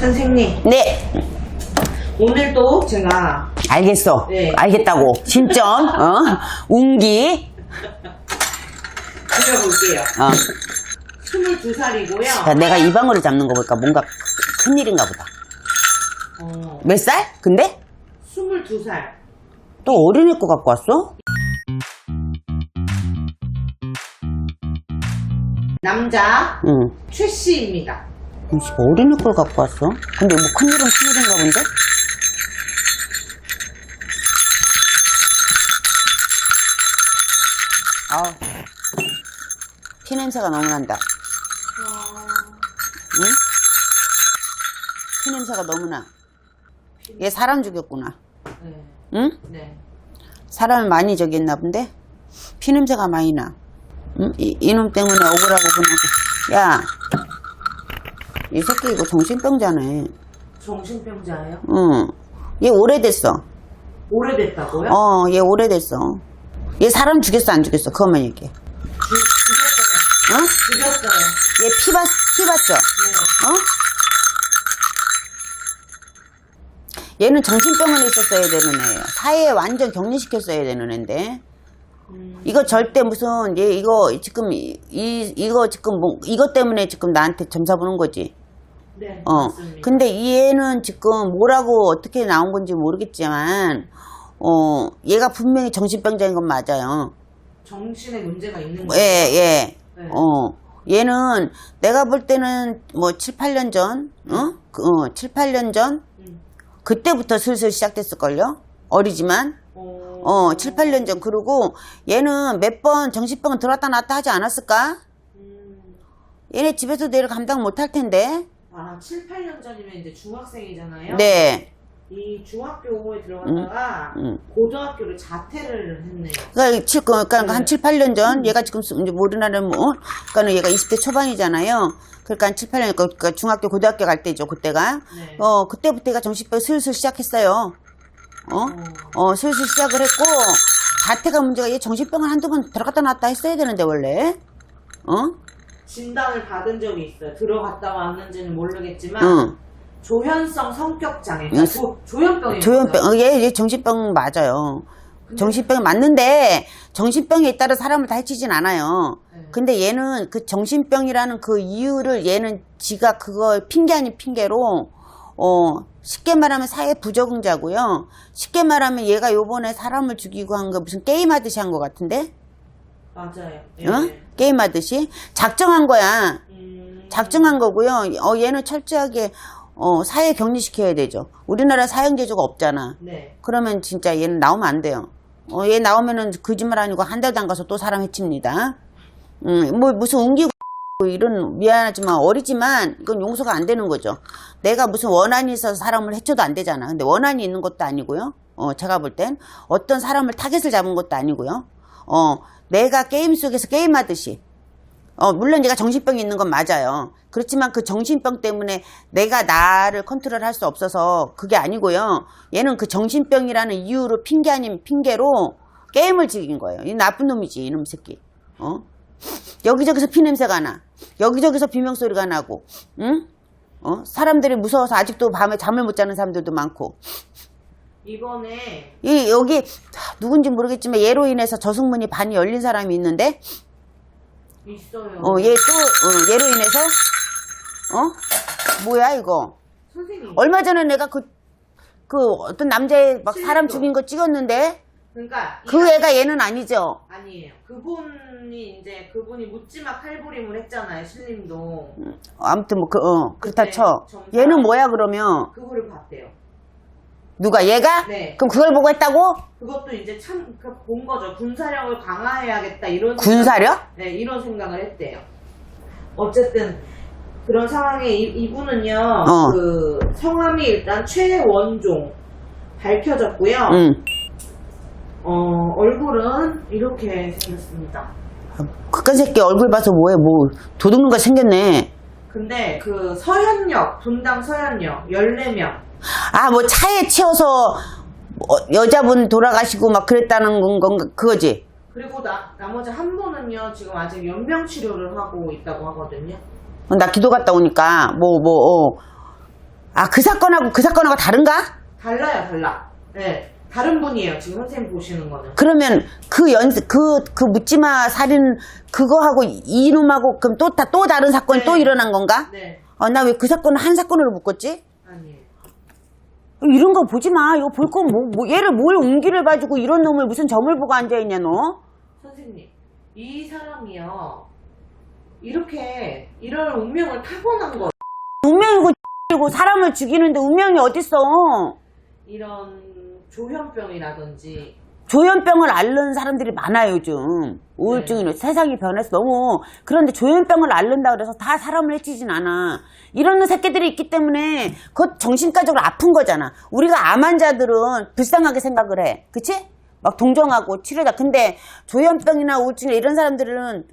선생님, 네, 오늘도 제가 알겠어. 네. 알겠다고. 신점, 어? 운기, 드려볼게요. 어. 22살이고요. 야, 내가 이 방울을 잡는 거 보니까 뭔가 큰일인가 보다. 어, 몇 살? 근데? 22살. 또 어린애 거 갖고 왔어? 남자, 응. 최 씨입니다. 어린애 걸 갖고 왔어? 근데 뭐 큰일은 큰일인가 본데? 아우. 피 냄새가 너무 난다. 응? 피 냄새가 너무 나. 얘 사람 죽였구나. 네. 응? 네. 사람을 많이 저기 했나 본데? 피 냄새가 많이 나. 응? 이, 이놈 때문에 억울하고 그냥. 야. 이 새끼 이거 정신병자네. 정신병자예요? 응. 얘 오래됐어. 오래됐다고요? 어, 얘 오래됐어. 얘 사람 죽였어, 안 죽였어? 그것만 얘기해. 죽, 죽였어요. 어? 죽였어요. 얘 피 봤, 피 봤죠? 네. 어? 얘는 정신병원에 있었어야 되는 애예요. 사회에 완전 격리시켰어야 되는 애인데. 음, 이거 절대 무슨, 얘 이거 지금, 이, 이- 이거 지금 뭐, 이것 때문에 지금 나한테 점사 보는 거지. 네. 어. 맞습니다. 근데 이 애는 지금 뭐라고 어떻게 나온 건지 모르겠지만, 어, 얘가 분명히 정신병자인 건 맞아요. 정신에 문제가 있는 예, 거예요. 예. 네. 어. 얘는 내가 볼 때는 뭐 7, 8년 전, 어? 그, 어, 7, 8년 전? 음. 그때부터 슬슬 시작됐을걸요? 어리지만. 어, 어, 7, 8년 전. 그리고 얘는 몇 번 정신병 들어왔다 놨다 하지 않았을까? 음, 얘네 집에서 내일 감당 못 할 텐데. 아, 7, 8년 전이면 이제 중학생이잖아요. 네. 이 중학교에 들어갔다가 음. 고등학교를 자퇴를 했네요. 그러니까, 칠- 그러니까 한 네. 7, 8년 전, 얘가 지금 스- 이제 우리나라 뭐, 그러니까 얘가 20대 초반이잖아요. 그러니까 한 7, 8년, 그러니까 중학교, 고등학교 갈 때죠, 그때가. 네. 어, 그때부터 얘가 정신병 슬슬 시작했어요. 어? 어, 슬슬 시작을 했고, 자태가 문제가 얘 정신병을 한두 번 들어갔다 나왔다 했어야 되는데, 원래. 어? 진단을 받은 적이 있어요. 들어갔다 왔는지는 모르겠지만 응. 조현성 성격 장애. 응. 조, 조현병이 조현병, 어, 얘, 얘 정신병 맞아요. 정신병이 맞는데, 정신병에 따라 사람을 다 해치진 않아요. 네. 근데 얘는 그 정신병이라는 그 이유를 얘는 지가 그거 핑계 아닌 핑계로, 어, 쉽게 말하면 사회 부적응자고요. 쉽게 말하면 얘가 요번에 사람을 죽이고 한 거 무슨 게임 하듯이 한것 같은데? 맞아요. 예. 어? 게임 하듯이? 작정한 거야. 음, 작정한 거고요. 어, 얘는 철저하게, 어, 사회 격리시켜야 되죠. 우리나라 사형제도가 없잖아. 네. 그러면 진짜 얘는 나오면 안 돼요. 어, 얘 나오면은 거짓말 아니고 한 달도 안 가서 또 사람 해칩니다. 음, 뭐 무슨 웅기고 이런 미안하지만 어리지만 이건 용서가 안 되는 거죠. 내가 무슨 원한이 있어서 사람을 해쳐도 안 되잖아. 근데 원한이 있는 것도 아니고요. 어, 제가 볼 땐 어떤 사람을 타겟을 잡은 것도 아니고요. 어, 내가 게임 속에서 게임하듯이 어, 물론 얘가 정신병이 있는 건 맞아요. 그렇지만 그 정신병 때문에 내가 나를 컨트롤 할 수 없어서 그게 아니고요. 얘는 그 정신병이라는 이유로 핑계 아닌 핑계로 게임을 즐긴 거예요. 이 나쁜 놈이지, 이놈 새끼. 어? 여기저기서 피냄새가 나. 여기저기서 비명소리가 나고, 응? 어? 사람들이 무서워서 아직도 밤에 잠을 못 자는 사람들도 많고. 이번에 이, 여기, 누군지 모르겠지만 얘로 인해서 저승문이 반이 열린 사람이 있는데, 있어요. 어, 얘 또, 어, 얘로 인해서, 어? 뭐야, 이거? 선생님. 얼마 전에 내가 그, 그 어떤 남자애 막 사람. 죽인 거 찍었는데, 그러니까 이 그 애가 얘는 아니죠? 아니에요. 그분이 이제 그분이 묻지마 칼부림을 했잖아요. 신림도 아무튼 뭐, 그, 어, 그렇다 그때 쳐. 얘는 뭐야, 그러면? 그거를 봤대요. 누가, 얘가? 네. 그럼 그걸 보고 했다고? 그것도 이제 참 본 거죠. 군사력을 강화해야겠다 이런 군사력? 생각- 네, 이런 생각을 했대요. 어쨌든 그런 상황에 이, 이분은요. 어. 그 성함이 일단 최원종 밝혀졌고요. 응. 어, 얼굴은 이렇게 생겼습니다. 그깟 새끼 얼굴 봐서 뭐해, 뭐, 도둑놈 가 생겼네. 근데 그 서현역, 분당 서현역 14명 아, 뭐 차에 치여서, 어, 여자분 돌아가시고 막 그랬다는 건, 건가, 그거지? 그리고 나, 나머지 한 분은요 지금 아직 연명 치료를 하고 있다고 하거든요. 어, 나 기도 갔다 오니까, 뭐, 뭐, 어. 아, 그 사건하고 그 사건하고 다른가? 달라요, 달라. 네. 다른 분이에요. 지금 선생님 보시는 거는. 그러면 그 연, 그, 그 묻지마 살인 그거하고 이놈하고 그럼 또, 다, 또 다른 사건이 네. 또 일어난 건가? 네. 아, 나 왜 그 사건을 한 사건으로 묶었지? 이런 거 보지 마. 이거 볼거 뭐, 뭐, 얘를 뭘 운기를 봐주고 이런 놈을 무슨 점을 보고 앉아있냐, 너? 선생님, 이 사람이요. 이렇게 이런 운명을 타고난 거. 운명이고, 이고 사람을 죽이는데 운명이 어딨어? 이런 조현병이라든지 조현병을 앓는 사람들이 많아요, 요즘. 우울증이나 세상이 변해서 너무. 그런데 조현병을 앓는다 그래서 다 사람을 해치진 않아. 이런 새끼들이 있기 때문에 그것 정신과적으로 아픈 거잖아. 우리가 암 환자들은 불쌍하게 생각을 해. 그치? 막 동정하고 치료다. 근데 조현병이나 우울증이나 이런 사람들은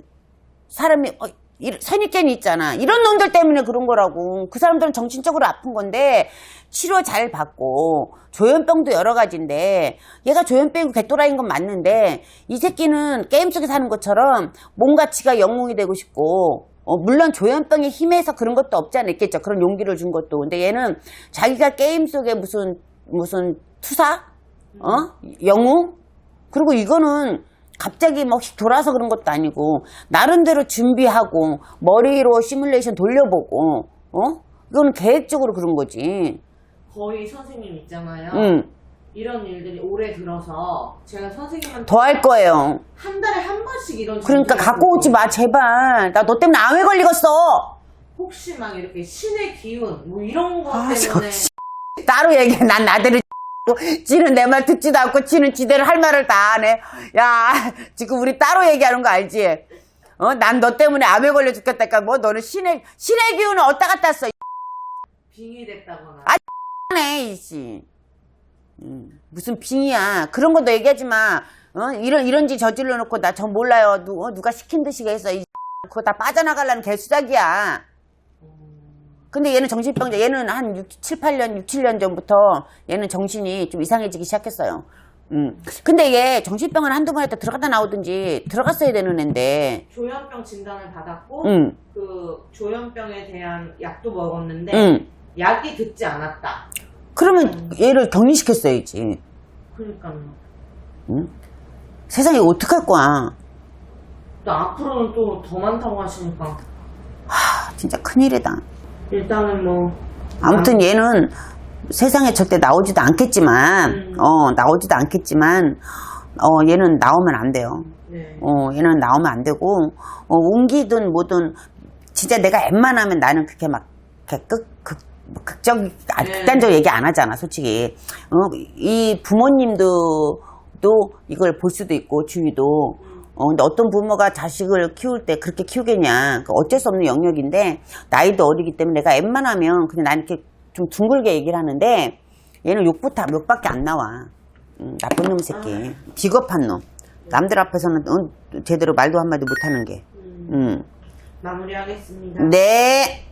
사람이 어, 이- 선입견이 있잖아. 이런 놈들 때문에 그런 거라고. 그 사람들은 정신적으로 아픈 건데 치료 잘 받고 조현병도 여러 가지인데 얘가 조현병이고 개또라이인 건 맞는데 이 새끼는 게임 속에 사는 것처럼 뭔가 지가 영웅이 되고 싶고 어, 물론 조현병에 힘에서 그런 것도 없지 않아 있겠죠. 그런 용기를 준 것도. 근데 얘는 자기가 게임 속에 무슨 무슨 투사? 어? 영웅? 그리고 이거는 갑자기 막휙 돌아서 그런 것도 아니고 나름대로 준비하고 머리로 시뮬레이션 돌려보고 어? 이거는 계획적으로 그런 거지. 거의 선생님 있잖아요. 응. 이런 일들이 올해 들어서 제가 선생님한테 더 할 거예요. 한 달에 한 번씩 이런 그러니까 갖고 오지 마 제발. 나 너 때문에 암에 걸리겠어. 혹시 막 이렇게 신의 기운 뭐 이런 거 아, 때문에 따로 얘기해. 난 나대로 지는 내 말 듣지도 않고 지는 지대로 할 말을 다안 해. 야 지금 우리 따로 얘기하는 거 알지? 어? 난 너 때문에 암에 걸려 죽겠다니까 뭐 너는 신의 신의 기운을 어디다 갖다 써? 빙이 됐다거나 아, 네, 이씨. 음, 무슨 빙이야. 그런 것도 얘기하지 마. 어? 이런, 이런 짓 저질러 놓고 나저 몰라요. 누, 어, 누가 시킨 듯이 해서 이 그거 다 빠져나가려는 개수작이야. 근데 얘는 정신병자. 얘는 한 6, 7, 8년, 6, 7년 전부터 얘는 정신이 좀 이상해지기 시작했어요. 음. 근데 얘 정신병을 한두 번 했다 들어갔다 나오든지 들어갔어야 되는 앤데. 조현병 진단을 받았고 음. 그 조현병에 대한 약도 먹었는데 음. 약이 듣지 않았다. 그러면 얘를 격리시켰어야지. 그러니까요. 세상에 어떡할 거야. 또 앞으로는 또 더 많다고 하시니까 아, 진짜 큰일이다. 일단은 뭐 아무튼 얘는 세상에 절대 나오지도 않겠지만, 음. 어, 나오지도 않겠지만, 어, 얘는 나오면 안 돼요. 네. 어, 얘는 나오면 안 되고, 어, 웅기든 뭐든, 진짜 내가 웬만하면 나는 그렇게 막, 이렇게 극, 극, 극적, 아, 네. 극단적으로 얘기 안 하잖아, 솔직히. 어, 이 부모님도, 도 이걸 볼 수도 있고, 주위도. 어, 근데 어떤 부모가 자식을 키울 때 그렇게 키우겠냐. 그 어쩔 수 없는 영역인데, 나이도 어리기 때문에 내가 웬만하면 그냥 난 이렇게 좀 둥글게 얘기를 하는데, 얘는 욕부터, 욕밖에 안 나와. 음, 나쁜 놈 새끼. 비겁한 놈. 남들 앞에서는 어, 제대로 말도 한마디 못하는 게. 음, 음. 마무리하겠습니다. 네.